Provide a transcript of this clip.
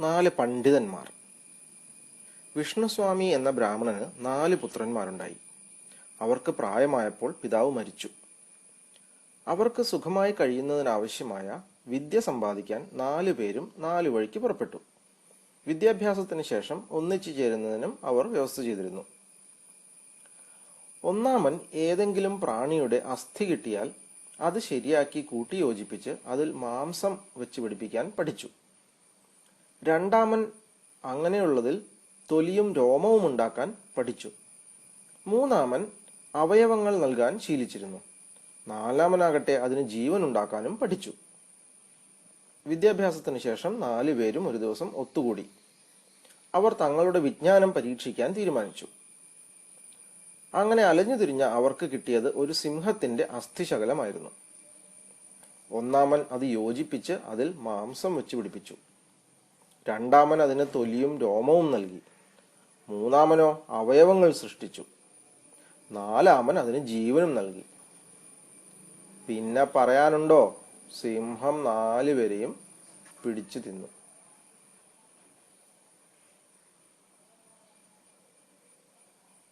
നാല് പണ്ഡിതന്മാർ. വിഷ്ണുസ്വാമി എന്ന ബ്രാഹ്മണന് നാല് പുത്രന്മാരുണ്ടായി. അവർക്ക് പ്രായമായപ്പോൾ പിതാവ് മരിച്ചു. അവർക്ക് സുഖമായി കഴിയുന്നതിനാവശ്യമായ വിദ്യ സമ്പാദിക്കാൻ നാലു പേരും നാലു വഴിക്ക് പുറപ്പെട്ടു. വിദ്യാഭ്യാസത്തിന് ശേഷം ഒന്നിച്ചു ചേരുന്നതിനും അവർ വ്യവസ്ഥ ചെയ്തിരുന്നു. ഒന്നാമൻ ഏതെങ്കിലും പ്രാണിയുടെ അസ്ഥി കിട്ടിയാൽ അത് ശരിയാക്കി കൂട്ടിയോജിപ്പിച്ച് അതിൽ മാംസം വെച്ച് പിടിപ്പിക്കാൻ പഠിച്ചു. രണ്ടാമൻ അങ്ങനെയുള്ളതിൽ തൊലിയും രോമവും ഉണ്ടാക്കാൻ പഠിച്ചു. മൂന്നാമൻ അവയവങ്ങൾ നൽകാൻ ശീലിച്ചിരുന്നു. നാലാമനാകട്ടെ അതിന് ജീവൻ ഉണ്ടാക്കാനും പഠിച്ചു. വിദ്യാഭ്യാസത്തിന് ശേഷം നാലു പേരും ഒരു ദിവസം ഒത്തുകൂടി. അവർ തങ്ങളുടെ വിജ്ഞാനം പരീക്ഷിക്കാൻ തീരുമാനിച്ചു. അങ്ങനെ അലഞ്ഞു തിരിഞ്ഞ അവർക്ക് കിട്ടിയത് ഒരു സിംഹത്തിന്റെ അസ്ഥിശകലമായിരുന്നു. ഒന്നാമൻ അത് യോജിപ്പിച്ച് അതിൽ മാംസം വെച്ച് പിടിപ്പിച്ചു രണ്ടാമൻ അതിന് തൊലിയും രോമവും നൽകി. മൂന്നാമനോ അവയവങ്ങൾ സൃഷ്ടിച്ചു. നാലാമൻ അതിന് ജീവനും നൽകി. പിന്നെ പറയാനുണ്ടോ? സിംഹം നാലുപേരെയും പിടിച്ചു തിന്നു.